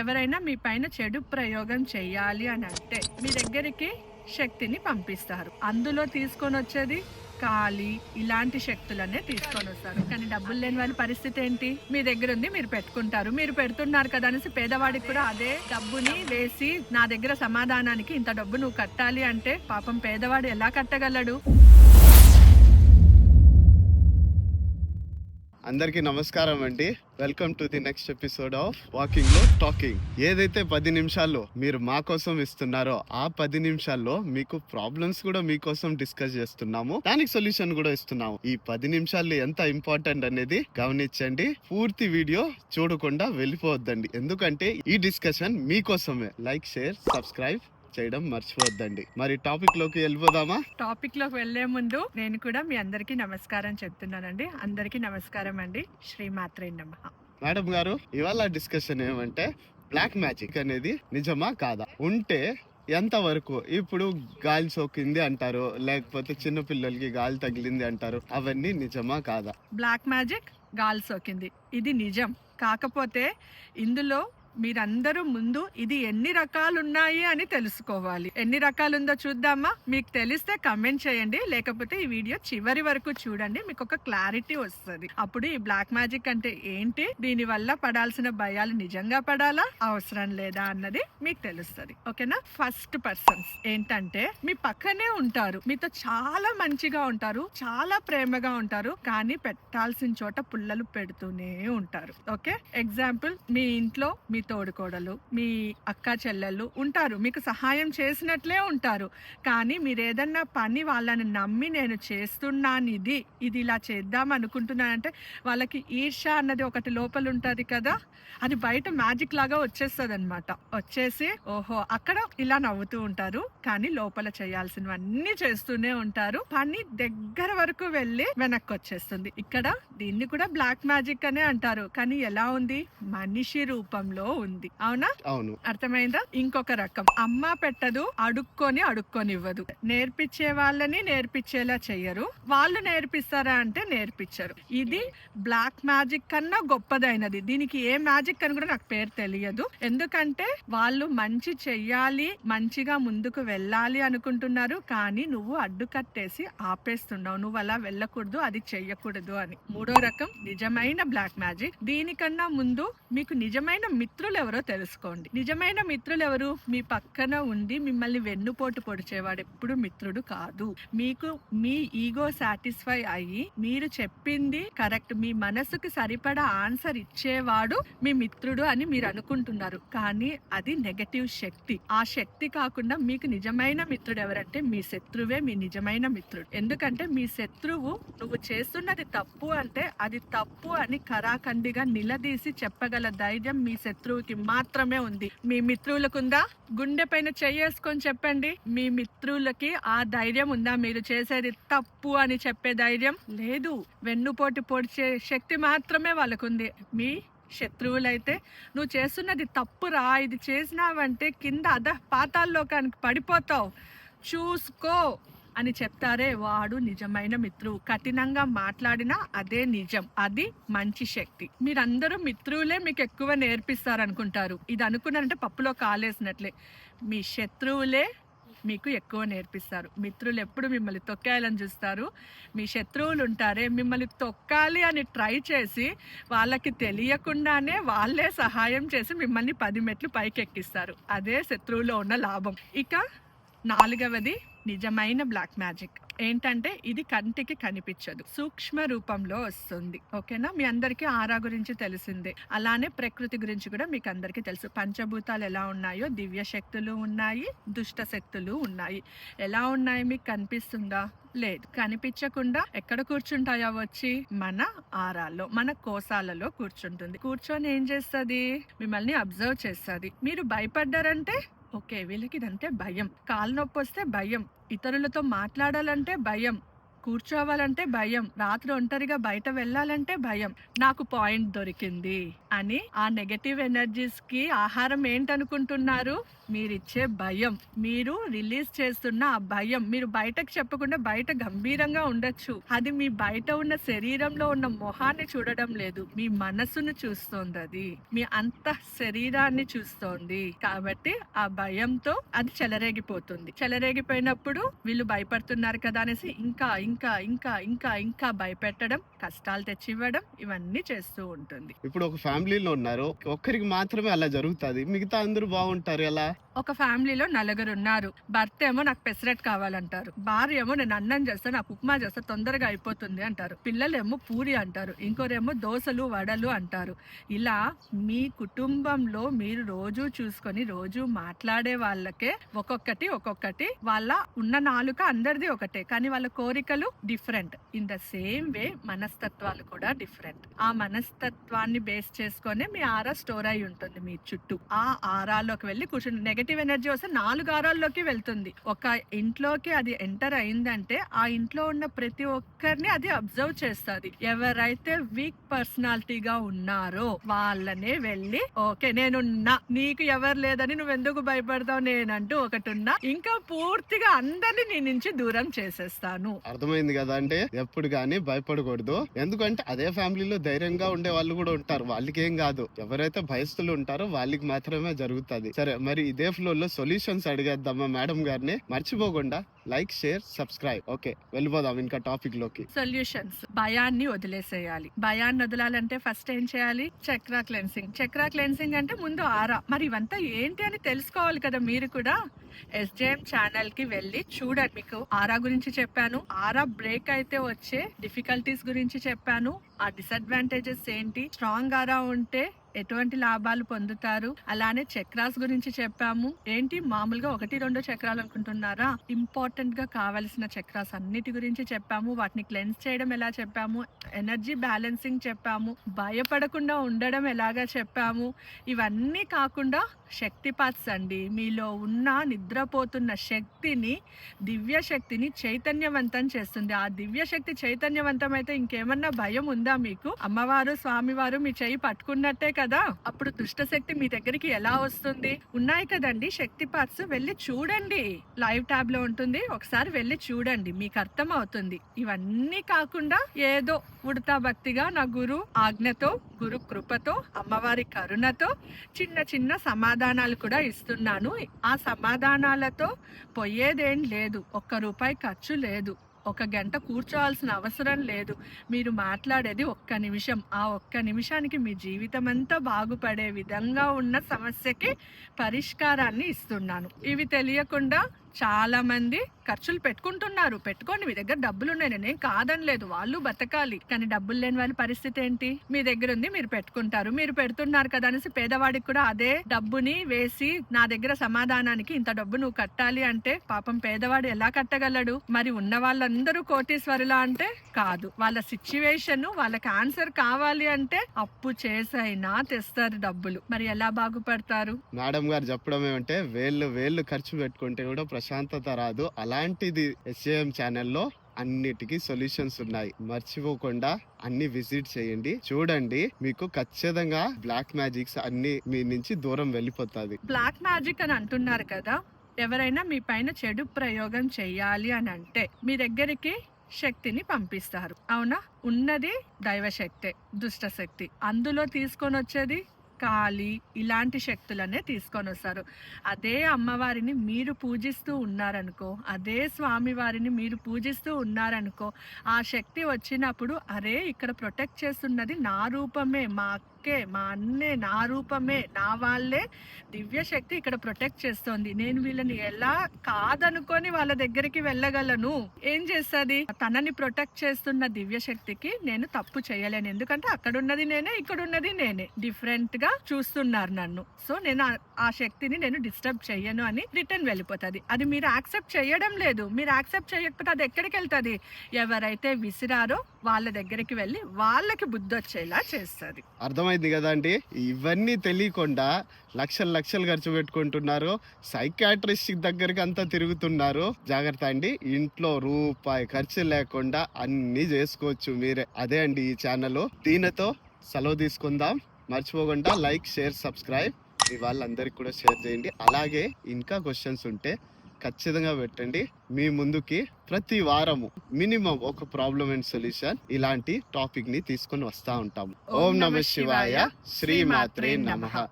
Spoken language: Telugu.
ఎవరైనా మీ పైన చెడు ప్రయోగం చేయాలి అని అంటే మీ దగ్గరికి శక్తిని పంపిస్తారు. అందులో తీసుకొని వచ్చేది కాలి ఇలాంటి శక్తులనే తీసుకొని వస్తారు. కానీ డబ్బులు లేని వారి పరిస్థితి ఏంటి? మీ దగ్గర ఉంది మీరు పెట్టుకుంటారు. మీరు పెడుతున్నారు కదా అనేసి పేదవాడికి కూడా అదే డబ్బుని వేసి నా దగ్గర సమాధానానికి ఇంత డబ్బు నువ్వు కట్టాలి అంటే పాపం పేదవాడు ఎలా కట్టగలడు? అందరికీ నమస్కారం అండి. Welcome to the next episode of వాకింగ్లో talking ఏదైతే పది నిమిషాల్లో మీరు మా కోసం ఇస్తున్నారో ఆ పది నిమిషాల్లో మీకు ప్రాబ్లమ్స్ కూడా మీకోసం డిస్కస్ చేస్తున్నాము. దానికి సొల్యూషన్ కూడా ఇస్తున్నాము. ఈ పది నిమిషాలు ఎంత ఇంపార్టెంట్ అనేది గమనించండి. పూర్తి వీడియో చూడకుండా వెళ్ళిపోవద్దండి. ఎందుకంటే ఈ డిస్కషన్ మీకోసమే లైక్ షేర్ సబ్స్క్రైబ్ చేయడం మర్చిపోవద్దండి. మరి టాపిక్లోకి వెళ్ళిపోదామా? టాపిక్లోకి వెళ్ళే ముందు నేను కూడా మీ అందరికీ నమస్కారం చెప్తున్నానండి. అందరికీ నమస్కారం అండి. శ్రీమాత్రే నమః. మేడం గారు ఇవాళ డిస్కషన్ ఏమంటే బ్లాక్ మ్యాజిక్ అనేది నిజమా కాదా? ఉంటే ఎంత వరకు ఇప్పుడు గాలి సోకింది అంటారు లేకపోతే చిన్న పిల్లలకి గాలి తగిలింది అంటారు అవన్నీ నిజమా కాదా? బ్లాక్ మ్యాజిక్ గాలి సోకింది. ఇది నిజం. కాకపోతే ఇందులో మీరందరూ ముందు ఇది ఎన్ని రకాలు ఉన్నాయి అని తెలుసుకోవాలి. ఎన్ని రకాలు ఉందో చూద్దామా? మీకు తెలిస్తే కమెంట్ చేయండి. లేకపోతే ఈ వీడియో చివరి వరకు చూడండి. మీకు ఒక క్లారిటీ వస్తుంది. అప్పుడు ఈ బ్లాక్ మ్యాజిక్ అంటే ఏంటి? దీని వల్ల పడాల్సిన భయాలు నిజంగా పడాలా? అవసరం లేదా అన్నది మీకు తెలుస్తుంది. ఓకేనా? ఫస్ట్ పర్సన్స్ ఏంటంటే మీ పక్కనే ఉంటారు. మీతో చాలా మంచిగా ఉంటారు. చాలా ప్రేమగా ఉంటారు. కానీ పెట్టాల్సిన చోట పుల్లలు పెడుతూనే ఉంటారు. ఓకే? ఎగ్జాంపుల్ మీ ఇంట్లో మీ తోడుకోడలు మీ అక్క చెల్లెళ్ళు ఉంటారు. మీకు సహాయం చేసినట్లే ఉంటారు. కానీ మీరు ఏదన్నా పని వాళ్ళని నమ్మి నేను చేస్తున్నాను ఇది ఇది ఇలా చేద్దాం అనుకుంటున్నానంటే వాళ్ళకి ఈర్ష అన్నది ఒకటి లోపల ఉంటుంది కదా అది బయట మ్యాజిక్ లాగా వచ్చేస్తుంది అనమాట వచ్చేసి ఓహో అక్కడ ఇలా నవ్వుతూ ఉంటారు. కానీ లోపల చేయాల్సినవన్నీ చేస్తూనే ఉంటారు. పని దగ్గర వరకు వెళ్ళి వెనక్కి వచ్చేస్తుంది ఇక్కడ దీన్ని కూడా బ్లాక్ మ్యాజిక్ అనే అంటారు. కానీ ఎలా ఉంది? మనిషి రూపంలో ఉంది. అవునా? అవును. అర్థమైందా? ఇంకొక రకం. అమ్మ పెట్టదు అడుక్కొని అడుక్కొని ఇవ్వదు నేర్పించే వాళ్ళని నేర్పించేలా చెయ్యరు. వాళ్ళు నేర్పిస్తారా అంటే నేర్పించరు. ఇది బ్లాక్ మ్యాజిక్ కన్నా గొప్పదైనది. దీనికి ఏ మ్యాజిక్ అని కూడా నాకు పేరు తెలియదు. ఎందుకంటే వాళ్ళు మంచి చెయ్యాలి మంచిగా ముందుకు వెళ్ళాలి అనుకుంటున్నారు. కానీ నువ్వు అడ్డు కట్టేసి ఆపేస్తున్నావు. నువ్వు అలా వెళ్ళకూడదు అది చెయ్యకూడదు అని. మూడో రకం నిజమైన బ్లాక్ మ్యాజిక్. దీనికన్నా ముందు మీకు నిజమైన మిత్రులు ఎవరో తెలుసుకోండి. నిజమైన మిత్రులు ఎవరు మీ పక్కన ఉండి మిమ్మల్ని వెన్నుపోటు పొడిచేవాడు ఎప్పుడు మిత్రుడు కాదు. మీకు మీ ఈగో సాటిస్ఫై అయ్యి మీరు చెప్పింది కరెక్ట్. మీ మనసుకు సరిపడా ఆన్సర్ ఇచ్చేవాడు మీ మిత్రుడు అని మీరు అనుకుంటున్నారు. కానీ అది నెగటివ్ శక్తి. ఆ శక్తి కాకుండా మీకు నిజమైన మిత్రుడు ఎవరంటే మీ శత్రువే మీ నిజమైన మిత్రుడు. ఎందుకంటే మీ శత్రువు నువ్వు చేస్తున్నది తప్పు అంటే అది తప్పు అని కరాఖండిగా నిలదీసి చెప్పగల ధైర్యం మీ మిత్రులకి మాత్రమే ఉంది. మీ మిత్రులకుందా? గుండె పైన చెయ్యేసుకొని చెప్పండి. మీ మిత్రులకి ఆ ధైర్యం ఉందా? మీరు చేసేది తప్పు అని చెప్పే ధైర్యం లేదు. వెన్నుపోటు పొడిచే శక్తి మాత్రమే వాళ్ళకుంది. మీ శత్రువులైతే నువ్వు చేస్తున్నది తప్పురా. ఇది చేసినావంటే కింద అద పాతాల్లోకానికి పడిపోతావు. చూసుకో. అని చెప్తారే వాడు నిజమైన మిత్రువు. కఠినంగా మాట్లాడినా అదే నిజం. అది మంచి శక్తి. మీరందరూ మిత్రువులే మీకు ఎక్కువ నేర్పిస్తారు అనుకుంటారు ఇది అనుకున్నారంటే పప్పులో కాలేసినట్లే. మీ శత్రువులే మీకు ఎక్కువ నేర్పిస్తారు. మిత్రులు ఎప్పుడు మిమ్మల్ని తొక్కేయాలని చూస్తారు. మీ శత్రువులు ఉంటారే మిమ్మల్ని తొక్కాలి అని ట్రై చేసి వాళ్ళకి తెలియకుండానే వాళ్ళే సహాయం చేసి మిమ్మల్ని పది మెట్లు పైకెక్కిస్తారు. అదే శత్రువులో ఉన్న లాభం. ఇక నాలుగవది నిజమైన బ్లాక్ మ్యాజిక్. ఏంటంటే ఇది కంటికి కనిపించదు. సూక్ష్మ రూపంలో వస్తుంది. ఓకేనా? మీ అందరికీ ఆరా గురించి తెలిసిందే. అలానే ప్రకృతి గురించి కూడా మీకు అందరికీ తెలుసు. పంచభూతాలు ఎలా ఉన్నాయో దివ్య శక్తులు ఉన్నాయి దుష్ట శక్తులు ఉన్నాయి. ఎలా ఉన్నాయి? మీకు కనిపిస్తుందా? లేదు. కనిపించకుండా ఎక్కడ కూర్చుంటాయో వచ్చి మన ఆరాల్లో మన కోసాలలో కూర్చుంటుంది. కూర్చొని ఏం చేస్తుంది? మిమ్మల్ని అబ్జర్వ్ చేస్తుంది. మీరు భయపడ్డారంటే ఓకే వీళ్ళకి ఇదంటే భయం. కాలు నొప్పి వస్తే భయం. ఇతరులతో మాట్లాడాలంటే భయం కూర్చోవాలంటే భయం రాత్రి ఒంటరిగా బయట వెళ్ళాలంటే భయం. నాకు పాయింట్ దొరికింది. అని ఆ నెగటివ్ ఎనర్జీస్కి ఆహారం ఏంటనుకుంటున్నారు? మీరిచ్చే భయం. మీరు రిలీజ్ చేస్తున్న ఆ భయం. మీరు బయటకు చెప్పకుండా బయట గంభీరంగా ఉండొచ్చు. అది మీ బయట ఉన్న శరీరంలో ఉన్న మొహాన్ని చూడడం లేదు. మీ మనసును చూస్తోంది అది. మీ అంత శరీరాన్ని చూస్తోంది. కాబట్టి ఆ భయంతో అది చెలరేగిపోతుంది. చెలరేగిపోయినప్పుడు వీళ్ళు భయపడుతున్నారు కదా అనేసి ఇంకా ఇంకా ఇంకా ఇంకా ఇంకా భయపెట్టడం కష్టాలు తెచ్చివ్వడం ఇవన్నీ చేస్తూ ఉంటుంది. ఇప్పుడు ఒక ఫ్యామిలీలో ఉన్నారు. ఒక్కరికి మాత్రమే అలా జరుగుతుంది. మిగతా అందరూ బాగుంటారు ఎలా? ఒక ఫ్యామిలీలో నలుగురు ఉన్నారు. భర్త ఏమో నాకు పెసరెట్ కావాలంటారు. భార్య ఏమో నేను అన్నం చేస్తా నాకు ఉప్మా చేస్తా తొందరగా అయిపోతుంది అంటారు. పిల్లలేమో పూరి అంటారు. ఇంకోరేమో దోశలు వడలు అంటారు. ఇలా మీ కుటుంబంలో మీరు రోజు చూసుకొని రోజు మాట్లాడే వాళ్ళకే ఒక్కొక్కటి ఒక్కొక్కటి వాళ్ళ ఉన్న నాలుక అందరిది ఒకటే. కానీ వాళ్ళ కోరికలు different. In the same way మనస్తత్వాలు కూడా డిఫరెంట్. ఆ మనస్తత్వాన్ని బేస్ చేసి చేసుకొని మీ ఆరా స్టోర్ అయి ఉంటుంది మీ చుట్టూ. ఆ ఆరాల్లోకి వెళ్ళి కూర్చుని నెగటివ్ ఎనర్జీ వస్తే నాలుగు ఆరాల్లోకి వెళ్తుంది. ఒక ఇంట్లోకి అది ఎంటర్ అయిందంటే ఆ ఇంట్లో ఉన్న ప్రతి ఒక్కరిని అది అబ్జర్వ్ చేస్తుంది. ఎవరైతే వీక్ పర్సనాలిటీగా ఉన్నారో వాళ్ళనే వెళ్ళి ఓకే నేనున్నా నీకు ఎవరు లేదని నువ్వు ఎందుకు భయపడతావు? నేనంటూ ఒకటి ఉన్నా ఇంకా పూర్తిగా అందరిని నీ నుంచి దూరం చేసేస్తాను. అర్థమైంది కదా అంటే ఎప్పుడు కానీ భయపడకూడదు. ఎందుకంటే అదే ఫ్యామిలీలో ధైర్యంగా ఉండే వాళ్ళు కూడా ఉంటారు. వాళ్ళకి ఏం కాదు. ఎవరైతే భయస్తులు ఉంటారో వాళ్ళకి మాత్రమే జరుగుతుంది. సరే మరి ఇదే ఫ్లో లో సొల్యూషన్స్ అడిగేద్దామా మేడం గారిని? మర్చిపోకుండా లైక్ షేర్ సబ్స్క్రైబ్ ఓకే వెళ్ళిపోదాం ఇంకా టాపిక్లోకి. సొల్యూషన్స్ భయాన్ని వదిలేసేయాలి. భయాన్ని వదలాలంటే ఫస్ట్ ఏం చేయాలి? చక్రా క్లెన్సింగ్ చక్రా క్లెన్సింగ్ అంటే ముందు ఆరా. మరి ఇవంతా ఏంటి అని తెలుసుకోవాలి కదా మీరు కూడా. ఎస్జేఎం ఛానల్కి వెళ్ళి చూడండి. మీకు ఆరా గురించి చెప్పాను. ఆరా బ్రేక్ అయితే వచ్చే డిఫికల్టీస్ గురించి చెప్పాను. ఆ డిసడ్వాంటేజెస్ ఏంటి? స్ట్రాంగ్ ఆరా ఉంటే ఎటువంటి లాభాలు పొందుతారు? అలానే చక్రాస్ గురించి చెప్పాము. ఏంటి? మామూలుగా ఒకటి రెండు చక్రాలు అనుకుంటున్నారా? ఇంపార్టెంట్గా కావలసిన చక్రాస్ అన్నిటి గురించి చెప్పాము. వాటిని క్లెన్స్ చేయడం ఎలా చెప్పాము? ఎనర్జీ బ్యాలెన్సింగ్ చెప్పాము. భయపడకుండా ఉండడం ఎలాగా చెప్పాము? ఇవన్నీ కాకుండా శక్తి పాత్స్ అండి. మీలో ఉన్న నిద్రపోతున్న శక్తిని దివ్య శక్తిని చైతన్యవంతం చేస్తుంది. ఆ దివ్య శక్తి చైతన్యవంతం అయితే ఇంకేమన్నా భయం ఉందా మీకు? అమ్మవారు స్వామివారు మీ చేయి పట్టుకున్నట్టే కదా? అప్పుడు దుష్టశక్తి మీ దగ్గరికి ఎలా వస్తుంది? ఉన్నాయి కదండి శక్తి పార్ట్స్ వెళ్ళి చూడండి. లైవ్ ట్యాబ్లో ఉంటుంది. ఒకసారి వెళ్ళి చూడండి. మీకు అర్థం అవుతుంది ఇవన్నీ కాకుండా ఏదో ఉడతా భక్తిగా నా గురు ఆజ్ఞతో గురు కృపతో అమ్మవారి కరుణతో చిన్న చిన్న సమాధానాలు కూడా ఇస్తున్నాను. ఆ సమాధానాలతో పోయేదేం లేదు. ఒక్క రూపాయి ఖర్చు లేదు. ఒక గంట కూర్చోవాల్సిన అవసరం లేదు. మీరు మాట్లాడేది ఒక్క నిమిషం. ఆ ఒక్క నిమిషానికి మీ జీవితం అంతా బాగుపడే విధంగా ఉన్న సమస్యకి పరిష్కారాన్ని ఇస్తున్నాను. ఇవి తెలియకుండా చాలామంది ఖర్చులు పెట్టుకుంటున్నారు. పెట్టుకోండి మీ దగ్గర డబ్బులు ఉన్నాయి నేనేం కాదనలేదు వాళ్ళు బతకాలి. కానీ డబ్బులు లేని వాళ్ళ పరిస్థితి ఏంటి? మీ దగ్గర ఉంది మీరు పెట్టుకుంటారు. మీరు పెడుతున్నారు కదా అనేసి పేదవాడికి కూడా అదే డబ్బుని వేసి నా దగ్గర సమాధానానికి ఇంత డబ్బు నువ్వు కట్టాలి అంటే పాపం పేదవాడు ఎలా కట్టగలడు? మరి ఉన్న వాళ్ళందరూ కోటీశ్వరులా అంటే కాదు. వాళ్ళ సిచ్యువేషన్ వాళ్ళకి ఆన్సర్ కావాలి అంటే అప్పు చేసైనా తెస్తారు డబ్బులు. మరి ఎలా బాగుపడతారు? మేడం గారు చెప్పడం ఏమంటే వేళ్ళు వేళ్ళు ఖర్చు పెట్టుకుంటే కూడా ప్రశాంతత రాదు అలాంటిది ఎస్ఏఎం ఛానల్లో అన్నిటికీ సొల్యూషన్స్ ఉన్నాయి. మర్చిపోకుండా అన్ని విజిట్ చేయండి. చూడండి మీకు ఖచ్చితంగా బ్లాక్ మ్యాజిక్స్ అన్ని మీ నుంచి దూరం వెళ్ళిపోతుంది. బ్లాక్ మ్యాజిక్ అని అంటున్నారు కదా ఎవరైనా మీ పైన చెడు ప్రయోగం చెయ్యాలి అని అంటే మీ దగ్గరికి శక్తిని పంపిస్తారు. అవునా? ఉన్నది దైవశక్తే దుష్ట శక్తి అందులో తీసుకొని వచ్చేది కాళీ ఇలాంటి శక్తులనే తీసుకొని వస్తారు. అదే అమ్మవారిని మీరు పూజిస్తూ ఉన్నారనుకో అదే స్వామివారిని మీరు పూజిస్తూ ఉన్నారనుకో ఆ శక్తి వచ్చినప్పుడు అరే ఇక్కడ ప్రొటెక్ట్ చేస్తున్నది నా రూపమే మా ఓకే మా అన్నే నా రూపమే నా వాళ్ళే దివ్య శక్తి ఇక్కడ ప్రొటెక్ట్ చేస్తోంది. నేను వీళ్ళని ఎలా కాదనుకొని వాళ్ళ దగ్గరికి వెళ్ళగలను? ఏం చేస్తుంది? తనని ప్రొటెక్ట్ చేస్తున్న దివ్య శక్తికి నేను తప్పు చేయలేను. ఎందుకంటే అక్కడ ఉన్నది నేనే ఇక్కడ ఉన్నది నేనే. డిఫరెంట్గా చూస్తున్నారు నన్ను. సో నేను ఆ- ఆ శక్తిని నేను డిస్టర్బ్ చెయ్యను అని రిటర్న్ వెళ్ళిపోతుంది. అది మీరు యాక్సెప్ట్ చేయడం లేదు. మీరు యాక్సెప్ట్ చేయకపోతే అది ఎక్కడికి వెళ్తుంది? ఎవరైతే విసిరారో వాళ్ళ దగ్గరికి వెళ్ళి వాళ్ళకి బుద్ధి వచ్చేలా చేస్తుంది. అర్థమైంది? కదా అండి ఇవన్నీ తెలియకుండా లక్షలు లక్షలు ఖర్చు పెట్టుకుంటున్నారు. సైకాట్రిస్ట్ దగ్గరికి అంతా తిరుగుతున్నారు. జాగ్రత్త అండి ఇంట్లో రూపాయి ఖర్చు లేకుండా అన్ని చేసుకోవచ్చు మీరే. అదే అండి ఈ ఛానల్ దీనితో సెలవు తీసుకుందాం. మర్చిపోకుండా లైక్ షేర్ సబ్స్క్రైబ్. మీ వాళ్ళందరికీ కూడా షేర్ చేయండి. అలాగే ఇంకా క్వశ్చన్స్ ఉంటే ఖచ్చితంగా పెట్టండి. మీ ముందుకి ప్రతి వారము మినిమం ఒక ప్రాబ్లమ్ అండ్ సొల్యూషన్ ఇలాంటి టాపిక్ని తీసుకొని వస్తా ఉంటాము. ఓం నమ శివాయ. శ్రీమాత్రే నమః.